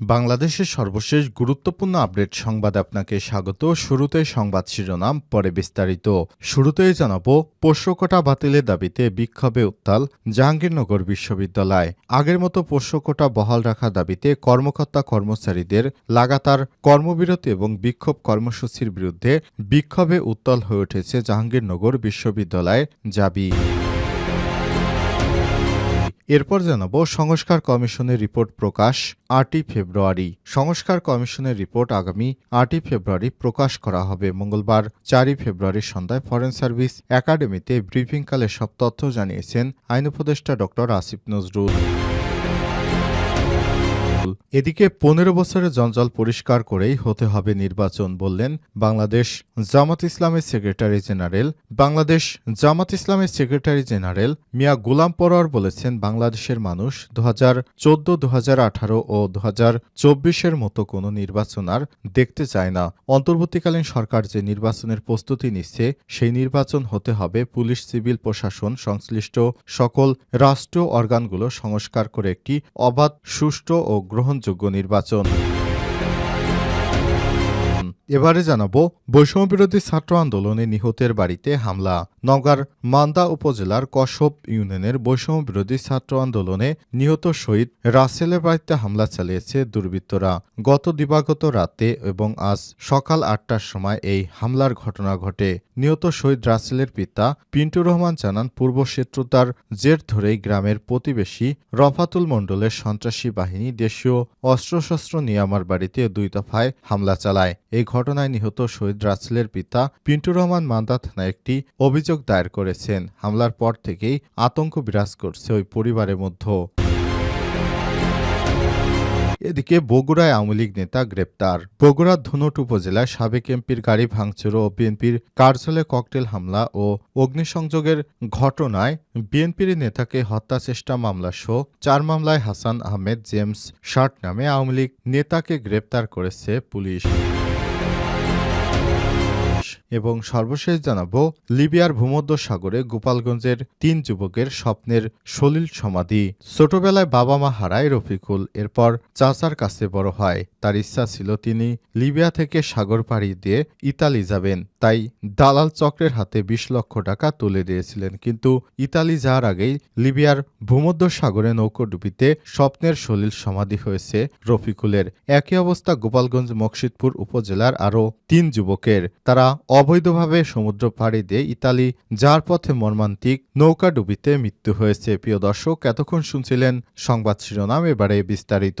বাংলাদেশের সর্বশেষ গুরুত্বপূর্ণ আপডেট সংবাদ আপনাকে স্বাগত। শুরুতেই সংবাদ শিরোনাম, পরে বিস্তারিত। শুরুতেই জানাব, পোষ্যকোটা বাতিলের দাবিতে বিক্ষোভে উত্তাল জাহাঙ্গীরনগর বিশ্ববিদ্যালয়। আগের মতো পোষ্যকোটা বহাল রাখার দাবিতে কর্মকর্তা কর্মচারীদের লাগাতার কর্মবিরতি এবং বিক্ষোভ কর্মসূচির বিরুদ্ধে বিক্ষোভে উত্তাল হয়ে উঠেছে জাহাঙ্গীরনগর বিশ্ববিদ্যালয়ের জাবি এরপর জানাব সংস্কার কমিশনের রিপোর্ট প্রকাশ আটই ফেব্রুয়ারি। সংস্কার কমিশনের রিপোর্ট আগামী আটই ফেব্রুয়ারি প্রকাশ করা হবে। মঙ্গলবার চারই ফেব্রুয়ারি সন্ধ্যায় ফরেন সার্ভিস একাডেমিতে ব্রিফিংকালে সব তথ্য জানিয়েছেন আইন উপদেষ্টা ডক্টর আসিফ নজরুল। এদিকে পনেরো বছরের জঞ্জাল পরিষ্কার করেই হতে হবে নির্বাচন বললেন বাংলাদেশ জামাত ইসলামের সেক্রেটারি জেনারেল। বাংলাদেশ জামাত ইসলামের সেক্রেটারি জেনারেল মিয়া গোলাম পরোয়ার বলেছেন, বাংলাদেশের মানুষ দু হাজার চোদ্দ দু হাজার আঠারো ও দু হাজার চব্বিশের মতো কোনো নির্বাচন আর দেখতে চায় না। অন্তর্বর্তীকালীন সরকার যে নির্বাচনের প্রস্তুতি নিচ্ছে, সেই নির্বাচন হতে হবে পুলিশ, সিভিল, প্রশাসন সংশ্লিষ্ট সকল রাষ্ট্রীয় অর্গানগুলো সংস্কার করে একটি অবাধ, সুষ্ঠু ও গ্রহণযোগ্য নির্বাচন। এবারে জানাব, বৈষম্যবিরোধী ছাত্র আন্দোলনে নিহতের বাড়িতে হামলা। নওগাঁর মান্দা উপজেলার কসব ইউনিয়নের বৈষম্যবিরোধী ছাত্র আন্দোলনে নিহত শহীদ রাসেলের বাড়িতে হামলা চালিয়েছে দুর্বৃত্তরা। গত দিবাগত রাতে এবং আজ সকাল আটটার সময় এই হামলার ঘটনা ঘটে। নিহত শহীদ রাসেলের পিতা পিন্টু রহমান জানান, পূর্ব শত্রুতার জের ধরেই গ্রামের প্রতিবেশী রফাতুল মণ্ডলের সন্ত্রাসী বাহিনী দেশীয় অস্ত্রশস্ত্র নিয়ে আমার বাড়িতে দুই দফায় হামলা চালায়। এই ঘটনায় নিহত শহীদ রাসেলের পিতা পিন্টু রহমান মান্দা থানায় একটি অভিযোগ দায়ের করেছেন। হামলার পর থেকেই আতঙ্ক বিরাজ করছে ওই পরিবারের মধ্যে এদিকে বগুড়ায় আওয়ামী লীগ নেতা গ্রেপ্তার। বগুড়ার ধুনট উপজেলায় সাবেক এমপির গাড়ি ভাঙচুর ও বিএনপির কার্যালয়ে ককটেল হামলা ও অগ্নিসংযোগের ঘটনায় বিএনপির নেতাকে হত্যা চেষ্টা মামলা সহ চার মামলায় হাসান আহমেদ, জেমস শার্ট নামে আওয়ামী লীগ নেতাকে গ্রেপ্তার করেছে পুলিশ। এবং সর্বশেষ জানাব, লিবিয়ার ভূমধ্য সাগরে গোপালগঞ্জের তিন যুবকের স্বপ্নের সলিল সমাধি। ছোটবেলায় বাবা মা হারায় রফিকুল, এরপর চাচার কাছে বড় হয়। তার ইচ্ছা ছিল তিনি লিবিয়া থেকে সাগর পাড়ি দিয়ে ইতালি যাবেন। তাই দালাল চক্রের হাতে বিশ লক্ষ টাকা তুলে দিয়েছিলেন। কিন্তু ইতালি যাওয়ার আগেই লিবিয়ার ভূমধ্য সাগরে নৌকোডুবিতে স্বপ্নের সলিল সমাধি হয়েছে রফিকুলের। একই অবস্থা গোপালগঞ্জ মকসিদপুর উপজেলার আরও তিন যুবকের। তারা অবৈধভাবে সমুদ্র পাড়ি দিয়ে ইতালি যার পথে মর্মান্তিক নৌকা ডুবিতে মৃত্যু হয়েছে। প্রিয় দর্শক, এতক্ষণ শুনছিলেন সংবাদ শিরোনাম, এবারে বিস্তারিত।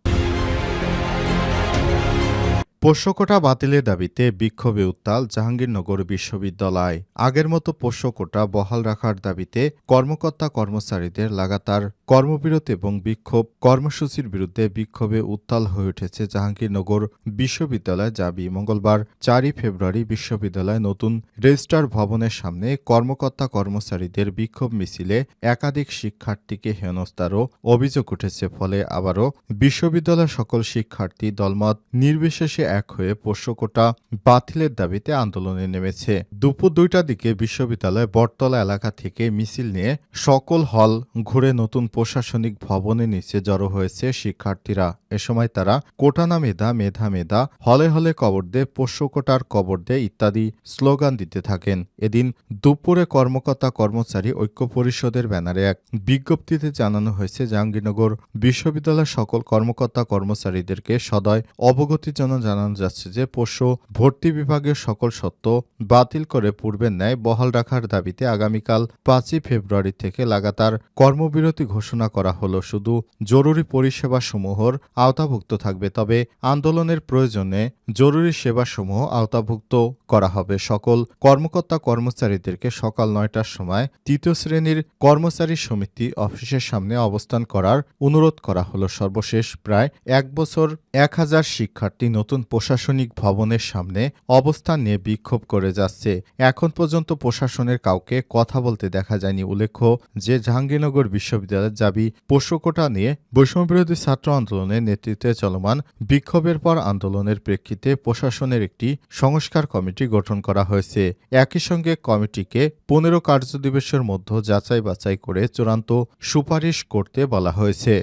পোষ্যকোটা বাতিলের দাবিতে বিক্ষোভে উত্তাল জাহাঙ্গীরনগর বিশ্ববিদ্যালয়। আগের মতো পোষ্যকোটা বহাল রাখার দাবিতে কর্মকর্তা কর্মচারীদের লাগাতার কর্মবিরতি এবং বিক্ষোভ। কর্মসূচির বিরুদ্ধে বিক্ষোভে উত্তাল হয়ে উঠেছে জাহাঙ্গীরনগর বিশ্ববিদ্যালয় জাবি মঙ্গলবার চারই ফেব্রুয়ারি বিশ্ববিদ্যালয় নতুন রেজিস্ট্রার ভবনের সামনে কর্মকর্তা কর্মচারীদের বিক্ষোভ মিছিলে একাধিক শিক্ষার্থীকে হেনস্থারও অভিযোগ উঠেছে। ফলে আবারও বিশ্ববিদ্যালয়ের সকল শিক্ষার্থী দলমত নির্বিশেষে এক হয়ে পোষ্যকোটা বাতিলের দাবিতে আন্দোলনে নেমেছে। দুপুর দুইটার দিকে বিশ্ববিদ্যালয় বটতলা এলাকা থেকে মিছিল নিয়ে সকল হল ঘুরে নতুন প্রশাসনিক ভবনের নিচে জড়ো হয়েছে শিক্ষার্থীরা। এ সময় তারা কোটানা মেধা মেধা মেধা, হলে হলে কবর দে পোষ্যকোটার কবর দে ইত্যাদি স্লোগান দিতে থাকেন। এদিন দুপুরে কর্মকর্তা কর্মচারী ঐক্য পরিষদের ব্যানারে এক বিজ্ঞপ্তিতে জানানো হয়েছে, জাহাঙ্গীরনগর বিশ্ববিদ্যালয়ের সকল কর্মকর্তা কর্মচারীদেরকে সদয় অবগতির জন্য জানানো যাচ্ছে যে পোষ্য ভর্তি বিভাগের সকল সত্য বাতিল করে পূর্বের ন্যায় বহাল রাখার দাবিতে আগামীকাল পাঁচই ফেব্রুয়ারি থেকে লাগাতার কর্মবিরতি ঘোষণা করা হলো। শুধু জরুরি পরিষেবা সমূহর আওতাভুক্ত থাকবে, তবে আন্দোলনের প্রয়োজনে জরুরি সেবাসমূহ আওতাভুক্ত করা হবে। সকল কর্মকর্তা কর্মচারীদেরকে সকাল নয়টার সময় তৃতীয় শ্রেণির কর্মচারী সমিতি অফিসের সামনে অবস্থান করার অনুরোধ করা হলো। সর্বশেষ প্রায় এক বছর এক হাজার শিক্ষার্থী নতুন প্রশাসনিক ভবনের সামনে অবস্থান নিয়ে বিক্ষোভ করে যাচ্ছে। এখন পর্যন্ত প্রশাসনের কাউকে কথা বলতে দেখা যায়নি। উল্লেখ্য যে জাহাঙ্গীরনগর বিশ্ববিদ্যালয়ের দাবি, পোষ্যকোটা নিয়ে বৈষম্যবিরোধী ছাত্র আন্দোলনের নেতৃত্বে চলমান বিক্ষোভের পর আন্দোলনের প্রেক্ষিতে প্রশাসনের একটি সংস্কার কমিটি গঠন করা হয়েছে। একই সঙ্গে কমিটিকে পনেরো কার্যদিবসের মধ্যে যাচাই বাছাই করে চূড়ান্ত সুপারিশ করতে বলা হয়েছে।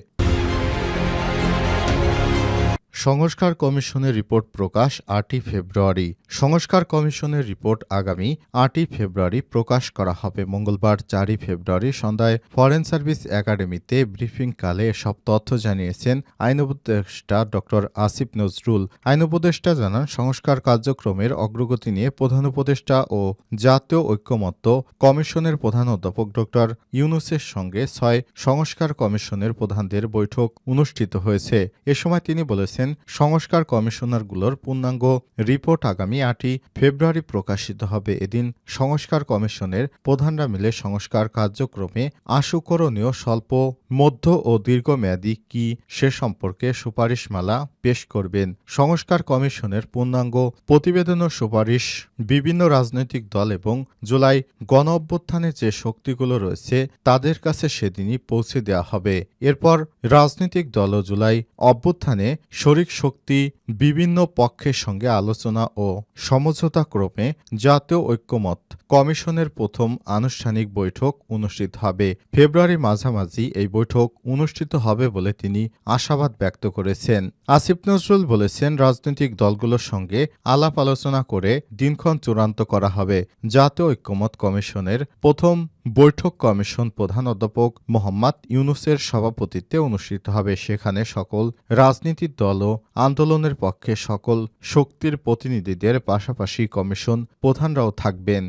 সংস্কার কমিশনের রিপোর্ট প্রকাশ আটই ফেব্রুয়ারি। সংস্কার কমিশনের রিপোর্ট আগামী আটই ফেব্রুয়ারি প্রকাশ করা হবে। মঙ্গলবার চারই ফেব্রুয়ারি সন্ধ্যায় ফরেন সার্ভিস একাডেমিতে ব্রিফিংকালে এসব তথ্য জানিয়েছেন আইন উপদেষ্টা ড আসিফ নজরুল। আইন উপদেষ্টা জানান, সংস্কার কার্যক্রমের অগ্রগতি নিয়ে প্রধান উপদেষ্টা ও জাতীয় ঐক্যমত্য কমিশনের প্রধান অধ্যাপক ড ইউনুসের সঙ্গে ছয় সংস্কার কমিশনের প্রধানদের বৈঠক অনুষ্ঠিত হয়েছে। এ সময় তিনি বলেছেন সংস্কার কমিশনারগুলোর পূর্ণাঙ্গ রিপোর্ট আগামী আটই ফেব্রুয়ারি প্রকাশিত হবে। এদিন সংস্কার কমিশনের প্রধানরা মিলে সংস্কার কার্যক্রমে আশুকরণীয় স্বল্প, মধ্য ও দীর্ঘমেয়াদী কি সে সম্পর্কে সুপারিশমালা পেশ করবেন। সংস্কার কমিশনের পূর্ণাঙ্গ প্রতিবেদন ও সুপারিশ বিভিন্ন রাজনৈতিক দল এবং জুলাই গণ অভ্যুত্থানে যে শক্তিগুলো রয়েছে, তাদের কাছে সেদিনই পৌঁছে দেওয়া হবে। এরপর রাজনৈতিক দল ও জুলাই অভ্যুত্থানে শরিক শক্তি বিভিন্ন পক্ষের সঙ্গে আলোচনা ও সমঝোতা ক্রমে জাতীয় ঐক্যমত কমিশনের প্রথম আনুষ্ঠানিক বৈঠক অনুষ্ঠিত হবে। ফেব্রুয়ারি মাঝামাঝি এই বৈঠক অনুষ্ঠিত হবে বলে তিনি আশাবাদ ব্যক্ত করেছেন। আসিফ নজরুল বলেছেন, রাজনৈতিক দলগুলোর সঙ্গে আলাপ আলোচনা করে দিনক্ষণ চূড়ান্ত করা হবে। জাতীয় ঐক্যমত কমিশনের প্রথম বৈঠক কমিশন প্রধান অধ্যাপক মোহাম্মদ ইউনুসের সভাপতিত্বে অনুষ্ঠিত হবে। সেখানে সকল রাজনীতির দল ও আন্দোলনের পক্ষে সকল শক্তির প্রতিনিধিদের পাশাপাশি কমিশন প্রধানরাও থাকবেন।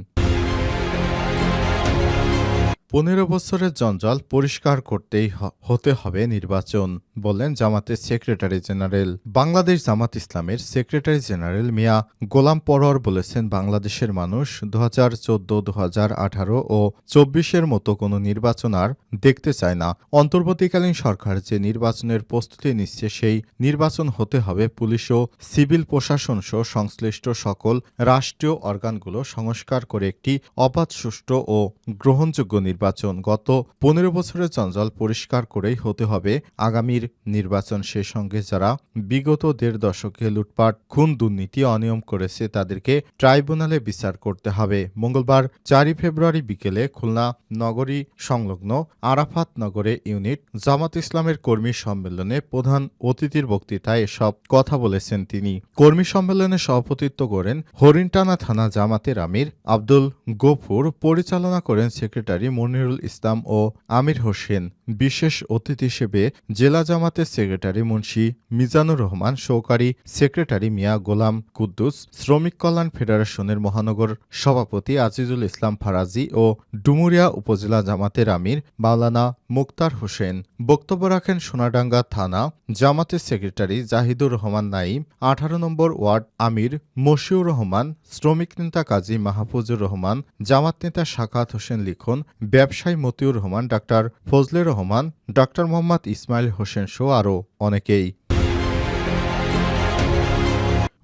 পনেরো বছরের জঞ্জাল পরিষ্কার করতেই হতে হবে নির্বাচন। বললেন জামাতের সেক্রেটারি জেনারেল। বাংলাদেশ জামাত ইসলামের সেক্রেটারি জেনারেল মিয়া গোলাম পরর বলেছেন, বাংলাদেশের মানুষ দু হাজার চোদ্দ দু হাজার আঠারো ও চব্বিশের মতো কোনো নির্বাচন আর দেখতে চায় না। অন্তর্বর্তীকালীন সরকার যে নির্বাচনের প্রস্তুতি নিচ্ছে, সেই নির্বাচন হতে হবে পুলিশ ও সিভিল প্রশাসন সহ সংশ্লিষ্ট সকল রাষ্ট্রীয় অর্গানগুলো সংস্কার করে একটি অবাধ, সুষ্ঠু ও গ্রহণযোগ্য নির্বাচন গত পনেরো বছরের জঞ্জাল পরিষ্কার করেই হতে হবে আগামীর নির্বাচন সে সঙ্গে যারা বিগত দেড় দশকে লুটপাট, খুন দুর্নীতি, অনিয়ম করেছে, তাদেরকে ট্রাইব্যুনালে বিচার করতে হবে। মঙ্গলবার চারই ফেব্রুয়ারি বিকেলে খুলনা নগরী সংলগ্ন আরাফাত নগরে ইউনিট জামাত ইসলামের কর্মী সম্মেলনে প্রধান অতিথির বক্তৃতায় এসব কথা বলেছেন তিনি। কর্মী সম্মেলনে সভাপতিত্ব করেন হরিণটানা থানা জামাতের আমির আব্দুল গফুর, পরিচালনা করেন সেক্রেটারি মনিরুল ইসলাম ও আমির হোসেন। বিশেষ অতিথি হিসেবে জেলা জামাতের সেক্রেটারি মুন্সি মিজানুর রহমান, সহকারী সেক্রেটারি মিয়া গোলাম কুদ্দুস, শ্রমিক কল্যাণ ফেডারেশনের মহানগর সভাপতি আজিজুল ইসলাম ফারাজি ও ডুমুরিয়া উপজেলা জামাতের আমির মাওলানা মুক্তার হোসেন। বক্তব্য রাখেন সোনাডাঙ্গা থানা জামাতের সেক্রেটারি জাহিদুর রহমান নাইম আঠারো নম্বর ওয়ার্ড আমির মশিউর রহমান, শ্রমিক নেতা কাজী মাহফুজুর রহমান, জামাত নেতা শাকাত হোসেন লিখন, ব্যবসায়ী মতিউর রহমান, ডাক্তার ফজলে রহমান, ডাক্তার মোহাম্মদ ইসমাইল হোসেন সহ আরও অনেকেই।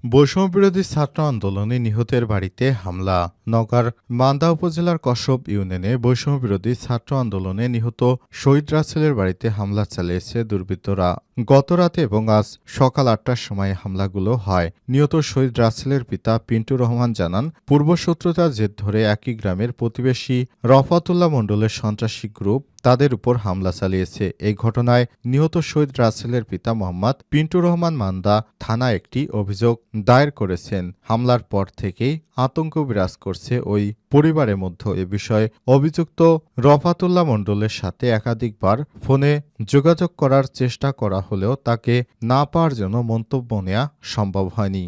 বৈষম্যবিরোধী ছাত্র আন্দোলনে নিহতের বাড়িতে হামলা। নগার মান্দা উপজেলার কসব ইউনিয়নে বৈষম্যবিরোধী ছাত্র আন্দোলনে নিহত শহীদ রাসেলের বাড়িতে হামলা চালিয়েছে দুর্বৃত্তরা। গত রাতে এবং আজ সকাল আটটার সময় হামলাগুলো হয়। নিহত শহীদ রাসেলের পিতা পিন্টু রহমান জানান পূর্বশত্রুতার জের ধরে একই গ্রামের প্রতিবেশী রফাতুল্লাহ মণ্ডলের সন্ত্রাসী গ্রুপ তাদের উপর হামলা চালিয়েছে। এই ঘটনায় নিহত শহীদ রাসেলের পিতা মোহাম্মদ পিন্টু রহমান মান্দা থানা একটি অভিযোগ দায়ের করেছেন। হামলার পর থেকেই আতঙ্ক বিরাজ করছে ওই পরিবারের মধ্যে। এ বিষয়ে অভিযুক্ত রফাতুল্লাহ মণ্ডলের সাথে একাধিকবার ফোনে যোগাযোগ করার চেষ্টা করা হলেও তাকে না পাওয়ার জন্য মন্তব্য নেওয়া সম্ভব হয়নি।